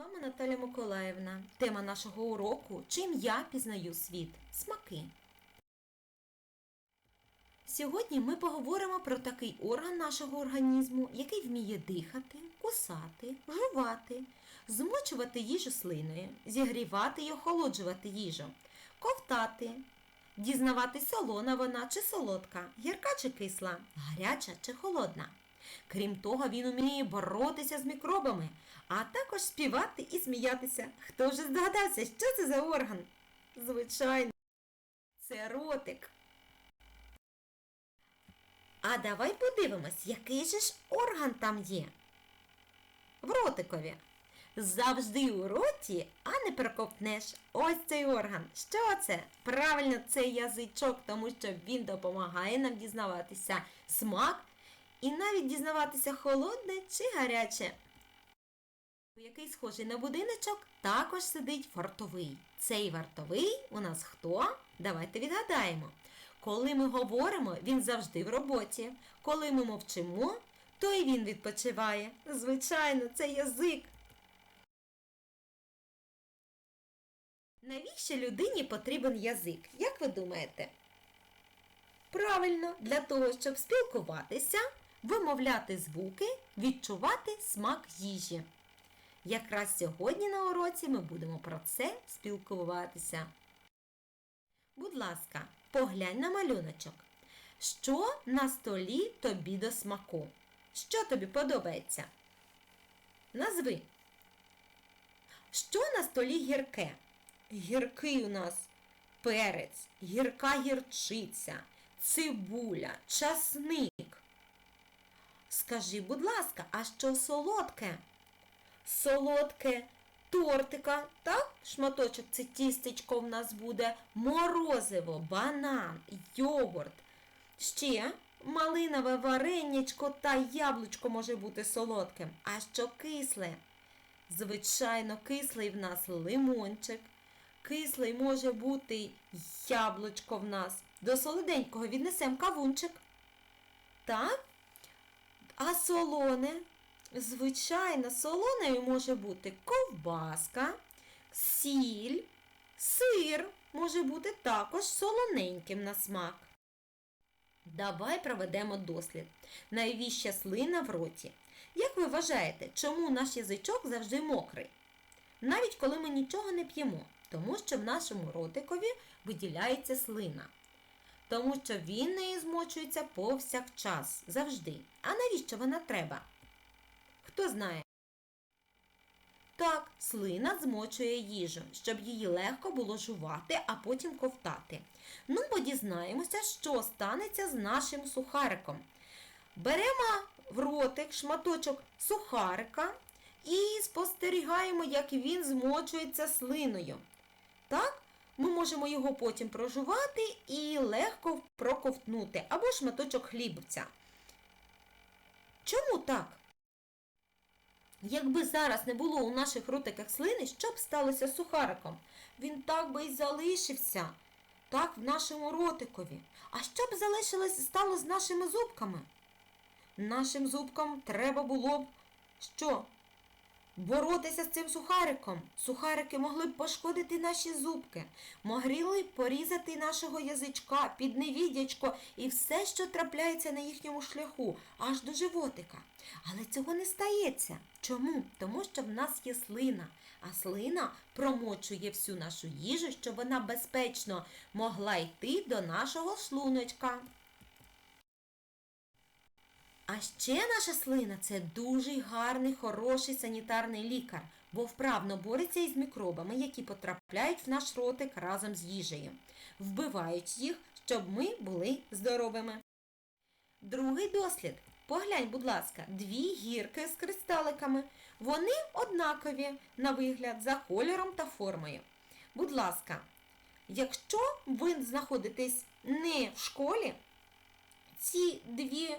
вами Наталя Миколаївна. Тема нашого уроку Чим я пізнаю світ? Смаки. Сьогодні ми поговоримо про такий орган нашого організму, який вміє дихати, кусати, жувати, змочувати їжу слиною, зігрівати і охолоджувати їжу, ковтати, дізнавати солона вона чи солодка, гірка чи кисла, гаряча чи холодна. Крім того, він уміє боротися з мікробами, а також співати і сміятися. Хто вже здогадався, що це за орган? Звичайно, це ротик. А давай подивимось, який же ж орган там є. В ротикові. Завжди у роті, а не проковтнеш. Ось цей орган. Що це? Правильно, це язичок, тому що він допомагає нам дізнаватися смак і навіть дізнаватися холодне чи гаряче. Який схожий на будиночок, також сидить вартовий. Цей вартовий у нас хто? Давайте відгадаємо. Коли ми говоримо, він завжди в роботі. Коли ми мовчимо, то і він відпочиває. Звичайно, це язик. Навіщо людині потрібен язик? Як ви думаєте? Правильно, для того, щоб спілкуватися, вимовляти звуки, відчувати смак їжі. Якраз сьогодні на уроці ми будемо про це спілкуватися. Будь ласка, поглянь на малюночок. Що на столі тобі до смаку? Що тобі подобається? Назви. Що на столі гірке? Гіркий у нас перець, гірка гірчиця, цибуля, часник. Скажи, будь ласка, а що солодке? Солодке тортика, так? Шматочок це тістечко в нас буде, морозиво, банан, йогурт. Ще малинове варенячко та яблучко може бути солодким. А що кисле? Звичайно, кислий в нас лимончик. Кислий може бути яблучко в нас. До солоденького віднесемо кавунчик. Так? А солоне? Звичайно, солоною може бути ковбаска, сіль, сир може бути також солоненьким на смак. Давай проведемо дослід. Найвіща слина в роті. Як ви вважаєте, чому наш язичок завжди мокрий? Навіть коли ми нічого не п'ємо, тому що в нашому ротикові виділяється слина. Тому що він нею змочується повсякчас, завжди. А навіщо вона треба? Хто знає? Так, слина змочує їжу, щоб її легко було жувати, а потім ковтати. Ну, бо дізнаємося, що станеться з нашим сухариком. Беремо в ротик шматочок сухарика і спостерігаємо, як він змочується слиною. Так, ми можемо його потім прожувати і легко проковтнути, або шматочок хлібця. Чому так? Якби зараз не було у наших ротиках слини, що б сталося з сухариком? Він так би й залишився, так в нашому ротикові. А що б залишилось стало з нашими зубками? Нашим зубкам треба було б що? Боротися з цим сухариком. Сухарики могли б пошкодити наші зубки, могли б порізати нашого язичка, підневідячко і все, що трапляється на їхньому шляху, аж до животика. Але цього не стається. Чому? Тому що в нас є слина, а слина промочує всю нашу їжу, щоб вона безпечно могла йти до нашого шлуночка. А ще наша слина це дуже гарний, хороший санітарний лікар, бо вправно бореться із мікробами, які потрапляють в наш ротик разом з їжею. Вбивають їх, щоб ми були здоровими. Другий дослід. Поглянь, будь ласка, дві гірки з кристаликами. Вони однакові на вигляд за кольором та формою. Будь ласка, якщо ви знаходитесь не в школі, ці дві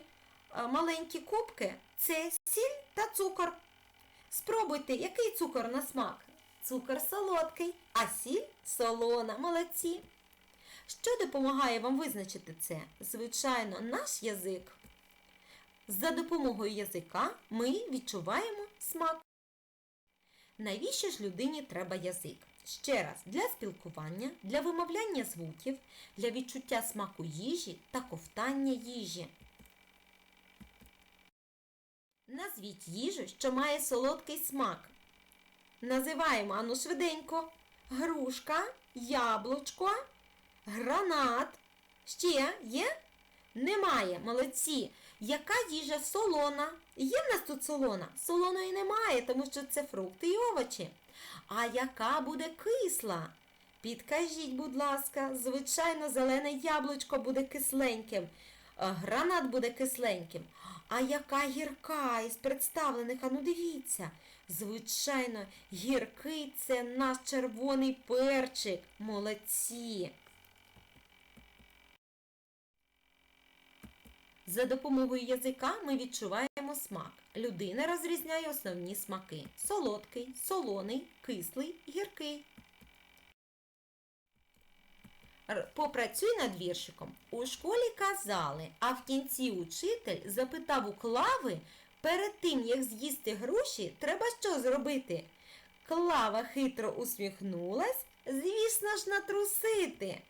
маленькі кубки це сіль та цукор. Спробуйте, який цукор на смак? Цукор солодкий, а сіль солона. Молодці. Що допомагає вам визначити це? Звичайно, наш язик. За допомогою язика ми відчуваємо смак. Навіщо ж людині треба язик? Ще раз, для спілкування, для вимовляння звуків, для відчуття смаку їжі та ковтання їжі. Назвіть їжу, що має солодкий смак. Називаємо ану швиденько. Грушка, яблучко, гранат. Ще є? Немає, молодці. Яка їжа солона? Є в нас тут солона? Солоної немає, тому що це фрукти і овочі. А яка буде кисла? Підкажіть, будь ласка, звичайно, зелене яблучко буде кисленьким, гранат буде кисленьким. А яка гірка із представлених, а ну дивіться. Звичайно, гіркий це наш червоний перчик. Молодці. За допомогою язика ми відчуваємо смак. Людина розрізняє основні смаки: солодкий, солоний, кислий, гіркий. Попрацюй над віршиком. У школі казали, а в кінці учитель запитав у клави, перед тим, як з'їсти груші, треба що зробити? Клава хитро усміхнулась, звісно ж, натрусити.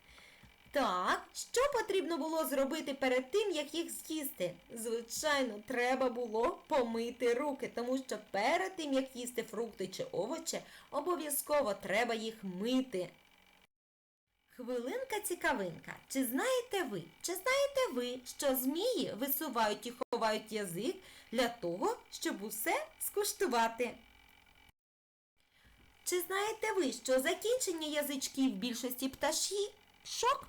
Так, що потрібно було зробити перед тим, як їх з'їсти? Звичайно, треба було помити руки, тому що перед тим, як їсти фрукти чи овочі, обов'язково треба їх мити. Хвилинка цікавинка. Чи знаєте ви, чи знаєте ви, що змії висувають і ховають язик для того, щоб усе скуштувати? Чи знаєте ви, що закінчення язичків більшості пташок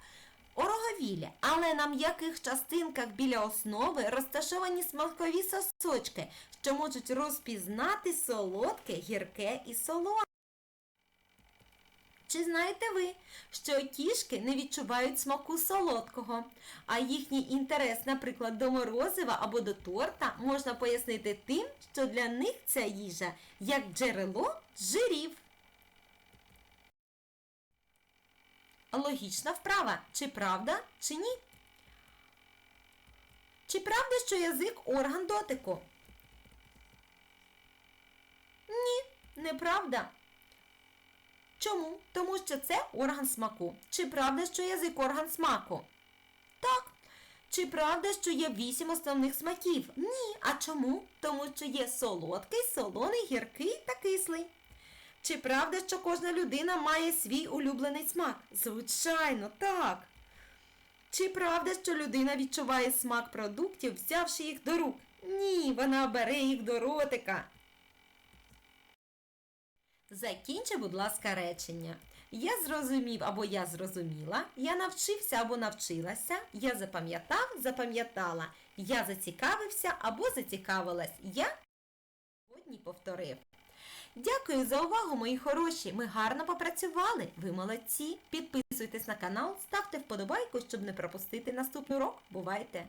ороговілля, але на м'яких частинках біля основи розташовані смакові сосочки, що можуть розпізнати солодке, гірке і солоне. Чи знаєте ви, що кішки не відчувають смаку солодкого, а їхній інтерес, наприклад, до морозива або до торта можна пояснити тим, що для них ця їжа як джерело жирів. Логічна вправа, чи правда, чи ні? Чи правда, що язик орган дотику? Ні, неправда. Чому? Тому що це орган смаку. Чи правда, що язик орган смаку? Так. Чи правда, що є вісім основних смаків? Ні. А чому? Тому що є солодкий, солоний, гіркий та кислий. Чи правда, що кожна людина має свій улюблений смак? Звичайно, так. Чи правда, що людина відчуває смак продуктів, взявши їх до рук? Ні, вона бере їх до ротика. Закінчи, будь ласка, речення. Я зрозумів або я зрозуміла, я навчився або навчилася, я запам'ятав, запам'ятала, я зацікавився або зацікавилась, я сьогодні повторив. Дякую за увагу, мої хороші. Ми гарно попрацювали. Ви молодці. Підписуйтесь на канал, ставте вподобайку, щоб не пропустити наступний урок. Бувайте!